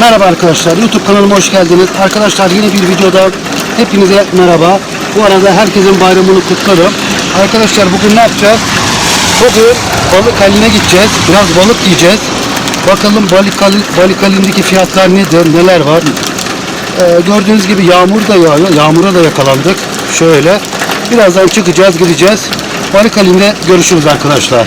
Merhaba arkadaşlar, YouTube kanalıma hoş geldiniz. Arkadaşlar yeni bir videoda hepinize merhaba. Bu arada herkesin bayramını kutlarım. Arkadaşlar bugün ne yapacağız? Bugün balık haline gideceğiz. Biraz balık yiyeceğiz. Bakalım balık, hali- balık halindeki fiyatlar nedir, neler var. Ee, gördüğünüz gibi yağmur da yağıyor. Yağmura da yakalandık. Şöyle. Birazdan çıkacağız, gideceğiz. Balık halinde görüşürüz arkadaşlar.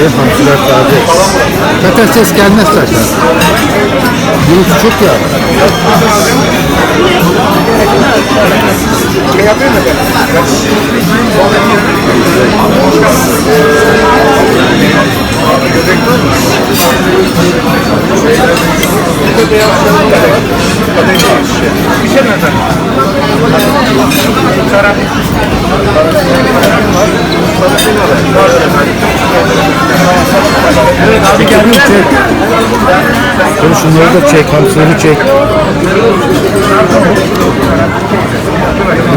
hamsiye, hamsiler taze. Zaten ses gelmez zaten. Yunus çok ya. Bir şey mi efendim? Karan. Evet abi geldi. Çek. Dur şunları da çek, hamsileri çek.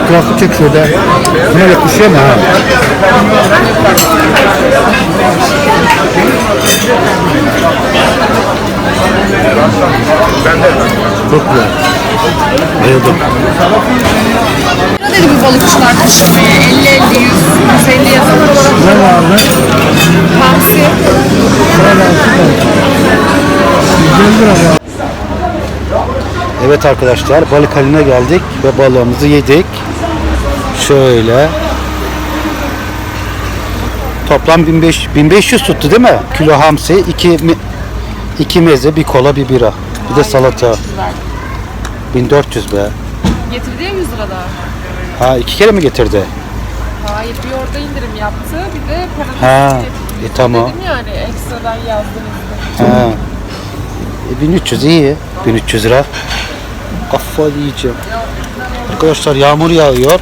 Etrafı çek şöyle. Buna yakışıyor mu ha? Çok güzel. Bayıldım. Ne dedi bu balıkçılar pişirmeye? 50 50 100 150 yazılmış. Lan? Hamsi. 150 lira ya. Evet arkadaşlar balık haline geldik ve balığımızı yedik. Şöyle. Toplam 1500, 1500 tuttu değil mi? Kilo hamsi, 2 iki meze, bir kola, bir bira. Bir de salata. 1400 be. Getirdi ya 100 lira daha. Ha iki kere mi getirdi? Hayır bir orada indirim yaptı. Bir de paranı Ha. E tamam. Dedim yani ekstradan yazdığınızda. Ha. E, 1300 iyi. 1300 lira. Kafa yiyeceğim. Arkadaşlar yağmur yağıyor.